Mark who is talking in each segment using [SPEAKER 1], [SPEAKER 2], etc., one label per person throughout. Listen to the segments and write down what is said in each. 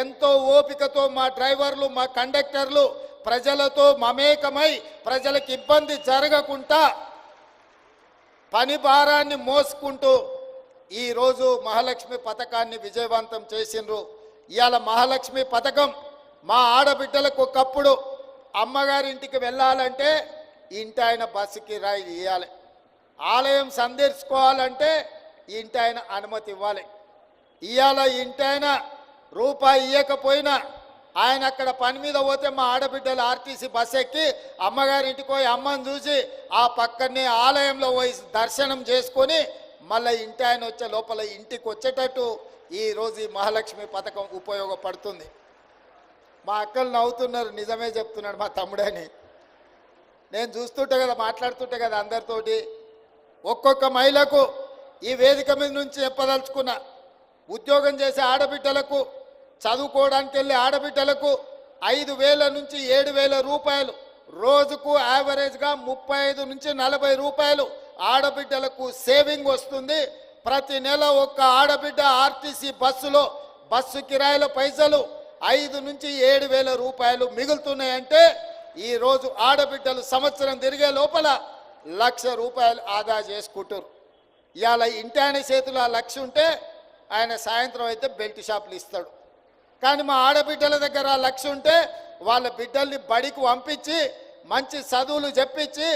[SPEAKER 1] ఎంతో ఓపికతో మా డ్రైవర్లు మా కండక్టర్లు ప్రజలతో మమేకమై ప్రజలకు ఇబ్బంది జరగకుండా పని భారాన్ని మోసుకుంటూ ఈరోజు మహాలక్ష్మి పథకాన్ని విజయవంతం చేసిండ్రు. ఇవాళ మహాలక్ష్మి పథకం మా ఆడబిడ్డలకు ఒకప్పుడు అమ్మగారింటికి వెళ్ళాలంటే ఇంటి ఆయన బస్సుకి రాయి ఇవ్వాలి ఆలయం సందర్శించుకోవాలంటే ఇంటి ఆయన అనుమతి ఇవ్వాలి. ఇవాళ ఇంటైనా రూపాయి ఇవ్వకపోయినా ఆయన అక్కడ పని మీద పోతే మా ఆడబిడ్డలు ఆర్టీసీ బస్ ఎక్కి అమ్మగారింటికి పోయి అమ్మని చూసి ఆ పక్కనే ఆలయంలో పోయి దర్శనం చేసుకొని మళ్ళీ ఇంటి ఆయన వచ్చే లోపల ఇంటికి వచ్చేటట్టు ఈరోజు ఈ మహాలక్ష్మి పథకం ఉపయోగపడుతుంది. మా అక్కలు నవ్వుతున్నారు నిజమే చెప్తున్నాడు మా తమ్ముడని. నేను చూస్తుంటే కదా మాట్లాడుతుంటే కదా అందరితోటి. ఒక్కొక్క మహిళకు ఈ వేదిక మీద నుంచి చెప్పదలుచుకున్నా ఉద్యోగం చేసే ఆడబిడ్డలకు చదువుకోవడానికి వెళ్ళే ఆడబిడ్డలకు ఐదు వేల నుంచి ఏడు వేల రూపాయలు. రోజుకు యావరేజ్గా ముప్పై ఐదు నుంచి నలభై రూపాయలు. ఆడబిడ్డలకు సేవింగ్ వస్తుంది. ప్రతి నెల ఒక్క ఆడబిడ్డ ఆర్టీసీ బస్సులో బస్సు కిరాయిల పైసలు ఐదు నుంచి ఏడు వేల రూపాయలు మిగులుతున్నాయంటే ఈరోజు ఆడబిడ్డలు సంవత్సరం తిరిగే లోపల లక్ష రూపాయలు ఆదా చేసుకుంటారు ఇవాళ ఇంటి ఆయన ఆ లక్ష ఉంటే ఆయన సాయంత్రం అయితే బెల్ట్ షాపులు ఇస్తాడు. కానీ మా ఆడబిడ్డల దగ్గర లక్ష్యం లక్ష ఉంటే వాళ్ళ బిడ్డల్ని బడికి పంపించి మంచి చదువులు చెప్పించి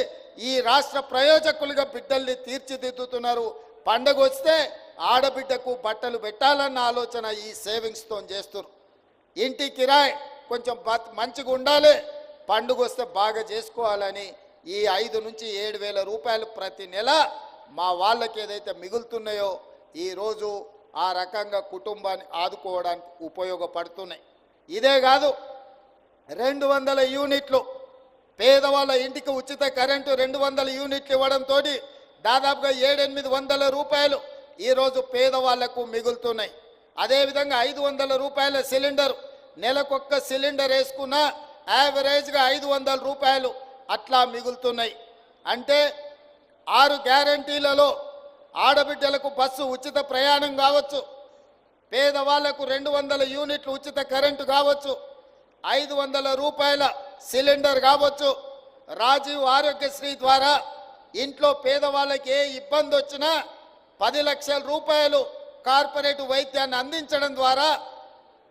[SPEAKER 1] ఈ రాష్ట్ర ప్రయోజకులుగా బిడ్డల్ని తీర్చిదిద్దుతున్నారు. పండగ వస్తే ఆడబిడ్డకు బట్టలు పెట్టాలన్న ఆలోచన ఈ సేవింగ్స్తో చేస్తున్నారు ఇంటి కిరాయి కొంచెం మంచిగా ఉండాలి. పండుగ వస్తే బాగా చేసుకోవాలని ఈ ఐదు నుంచి ఏడు వేల రూపాయలు ప్రతి నెల మా వాళ్ళకి ఏదైతే మిగులుతున్నాయో ఈరోజు ఆ రకంగా కుటుంబాన్ని ఆదుకోవడానికి ఉపయోగపడుతున్నాయి. ఇదే కాదు రెండు వందల యూనిట్లు పేదవాళ్ళ ఇంటికి ఉచిత కరెంటు రెండు వందల యూనిట్లు ఇవ్వడంతో దాదాపుగా ఏడెనిమిది వందల రూపాయలు ఈరోజు పేదవాళ్ళకు మిగులుతున్నాయి. అదేవిధంగా ఐదు వందల రూపాయల సిలిండర్ నెలకొక్క సిలిండర్ వేసుకున్నా యావరేజ్గా ఐదు వందల రూపాయలు అట్లా మిగులుతున్నాయి. అంటే ఆరు గ్యారంటీలలో ఆడబిడ్డలకు బస్సు ఉచిత ప్రయాణం కావచ్చు. పేదవాళ్ళకు రెండు వందల యూనిట్లు ఉచిత కరెంటు కావచ్చు. ఐదు వందల రూపాయల సిలిండర్ కావచ్చు. రాజీవ్ ఆరోగ్యశ్రీ ద్వారా ఇంట్లో పేదవాళ్ళకి ఏ ఇబ్బంది వచ్చినా పది లక్షల రూపాయలు కార్పొరేట్ వైద్యాన్ని అందించడం ద్వారా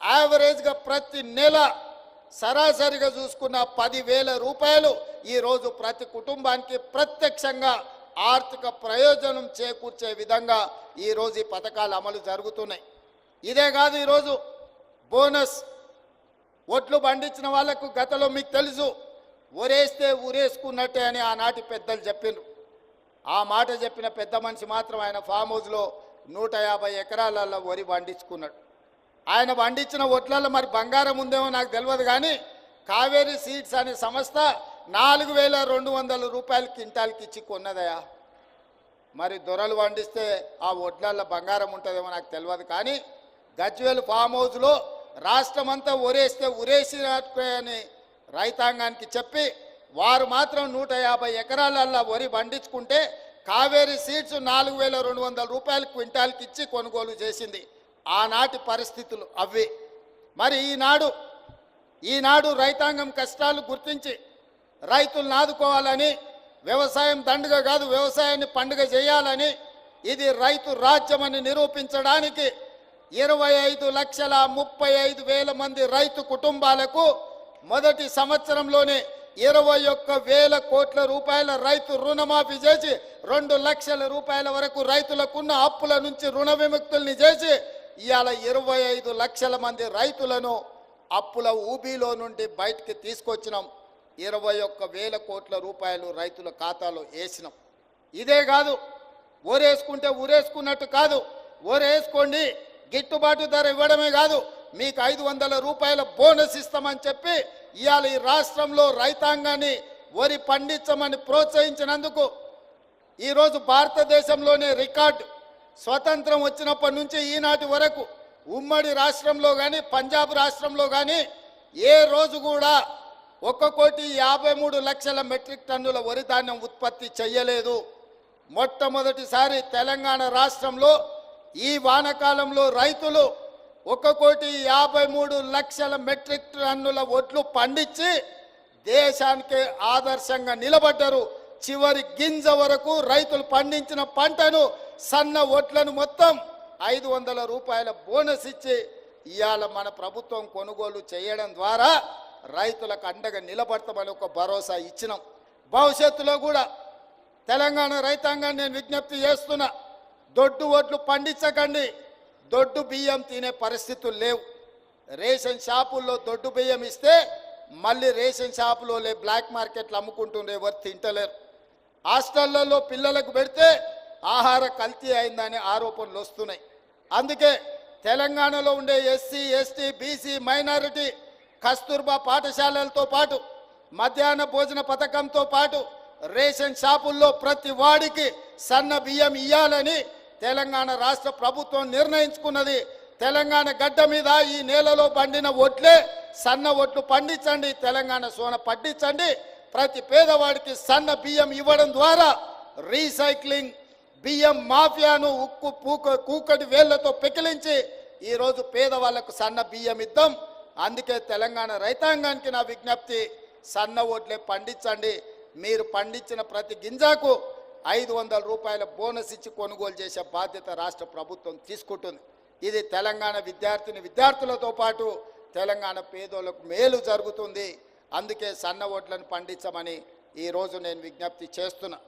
[SPEAKER 1] యావరేజ్గా ప్రతి నెల సరాసరిగా చూసుకున్న పదివేల రూపాయలు ఈరోజు ప్రతి కుటుంబానికి ప్రత్యక్షంగా ఆర్థిక ప్రయోజనం చేకూర్చే విధంగా ఈరోజు ఈ పథకాలు అమలు జరుగుతున్నాయి. ఇదే కాదు ఈరోజు బోనస్ ఒట్లు పండించిన వాళ్ళకు గతంలో మీకు తెలుసు ఊరేస్తే ఊరేసుకున్నట్టే అని ఆనాటి పెద్దలు చెప్పిండ్రు. ఆ మాట చెప్పిన పెద్ద మనిషి మాత్రం ఆయన ఫామ్ హౌస్లో నూట యాభై ఎకరాలలో వరి పండించుకున్నాడు. ఆయన పండించిన ఒట్లలో మరి బంగారం ఉందేమో నాకు తెలియదు కానీ కావేరీ సీడ్స్ అనే సంస్థ నాలుగు వేల రెండు వందల రూపాయలు కింటాల్కి ఇచ్చి కొన్నదయా మరి దొరలు పండిస్తే ఆ ఒడ్లల్లో బంగారం ఉంటుందేమో నాకు తెలియదు కానీ గజ్వేల్ ఫామ్ హౌస్లో రాష్ట్రమంతా ఉరేస్తే ఉరేసినట్టే రైతాంగానికి చెప్పి వారు మాత్రం నూట యాభై ఎకరాలల్లో వరి పండించుకుంటే కావేరీ సీడ్స్ నాలుగు వేల రెండు వందల రూపాయలు క్వింటాల్కి ఇచ్చి కొనుగోలు చేసింది. ఆనాటి పరిస్థితులు అవి మరి ఈనాడు ఈనాడు రైతాంగం కష్టాలు గుర్తించి రైతులను ఆదుకోవాలని వ్యవసాయం దండుగ కాదు వ్యవసాయాన్ని పండుగ చేయాలని ఇది రైతు రాజ్యమని నిరూపించడానికి ఇరవై ఐదు లక్షల ముప్పై ఐదు వేల మంది రైతు కుటుంబాలకు మొదటి సంవత్సరంలోనే ఇరవై ఒక్క వేల కోట్ల రూపాయల రైతు రుణమాఫీ చేసి రెండు లక్షల రూపాయల వరకు రైతులకున్న అప్పుల నుంచి రుణ విముక్తుల్ని చేసి ఇవాళ ఇరవై ఐదు లక్షల మంది రైతులను అప్పుల ఊబీలో నుండి బయటికి తీసుకొచ్చినాం. ఇరవై ఒక్క వేల కోట్ల రూపాయలు రైతుల ఖాతాలో వేసినాం. ఇదే కాదు ఊరేసుకుంటే ఊరేసుకున్నట్టు కాదు ఊరేసుకోండి గిట్టుబాటు ధర ఇవ్వడమే కాదు మీకు ఐదు వందల రూపాయల బోనస్ ఇస్తామని చెప్పి ఇవాళ ఈ రాష్ట్రంలో రైతాంగాన్ని వరి పండించమని ప్రోత్సహించినందుకు ఈరోజు భారతదేశంలోనే రికార్డు. స్వతంత్రం వచ్చినప్పటి నుంచి ఈనాటి వరకు ఉమ్మడి రాష్ట్రంలో కానీ పంజాబ్ రాష్ట్రంలో కానీ ఏ రోజు కూడా ఒక్క కోటి యాభై మూడు లక్షల మెట్రిక్ టన్నుల వరి ధాన్యం ఉత్పత్తి చేయలేదు మొట్టమొదటిసారి తెలంగాణ రాష్ట్రంలో ఈ వానకాలంలో రైతులు ఒక కోటి యాభై మూడు లక్షల మెట్రిక్ టన్నుల ఒడ్లు పండించి దేశానికి ఆదర్శంగా నిలబడ్డారు. చివరి గింజ వరకు రైతులు పండించిన పంటను సన్న ఒట్లను మొత్తం ఐదు వందల రూపాయల బోనస్ ఇచ్చి ఇవాళ మన ప్రభుత్వం కొనుగోలు చేయడం ద్వారా రైతులకు అండగా నిలబడతామని ఒక భరోసా ఇచ్చినాం. భవిష్యత్తులో కూడా తెలంగాణ రైతాంగాన్ని నేను విజ్ఞప్తి చేస్తున్నా దొడ్డు ఒడ్లు పండించకండి. దొడ్డు బియ్యం తినే పరిస్థితులు లేవు. రేషన్ షాపుల్లో దొడ్డు బియ్యం ఇస్తే మళ్ళీ రేషన్ షాపులో లే బ్లాక్ మార్కెట్లు అమ్ముకుంటుండే ఎవరు తింటలేరు. హాస్టళ్ళలో పిల్లలకు పెడితే ఆహార కల్తీ అయిందనే ఆరోపణలు వస్తున్నాయి. అందుకే తెలంగాణలో ఉండే SC ST BC minority Kasturba పాఠశాలలతో పాటు మధ్యాహ్న భోజన పథకంతో పాటు రేషన్ షాపుల్లో ప్రతి వాడికి సన్న బియ్యం ఇయ్యాలని తెలంగాణ రాష్ట్ర ప్రభుత్వం నిర్ణయించుకున్నది. తెలంగాణ గడ్డ మీద ఈ నేలలో పండిన ఒట్లే సన్న ఒట్లు పండించండి తెలంగాణ సోన పండించండి ప్రతి పేదవాడికి సన్న బియ్యం ఇవ్వడం ద్వారా రీసైక్లింగ్ బియ్యం మాఫియాను ఉక్కు పూక కూకటి వేళ్ళతో పెకిలించి ఈరోజు పేదవాళ్ళకు సన్న బియ్యం ఇద్దాం. అందుకే తెలంగాణ రైతాంగానికి నా విజ్ఞప్తి సన్న ఓట్లే పండించండి. మీరు పండించిన ప్రతి గింజకు ఐదు వందల రూపాయల బోనస్ ఇచ్చి కొనుగోలు చేసే బాధ్యత రాష్ట్ర ప్రభుత్వం తీసుకుంటుంది. ఇది తెలంగాణ విద్యార్థిని విద్యార్థులతో పాటు తెలంగాణ పేదోళ్ళకు మేలు జరుగుతుంది. అందుకే సన్న ఓట్లను పండించమని ఈరోజు నేను విజ్ఞప్తి చేస్తున్నా.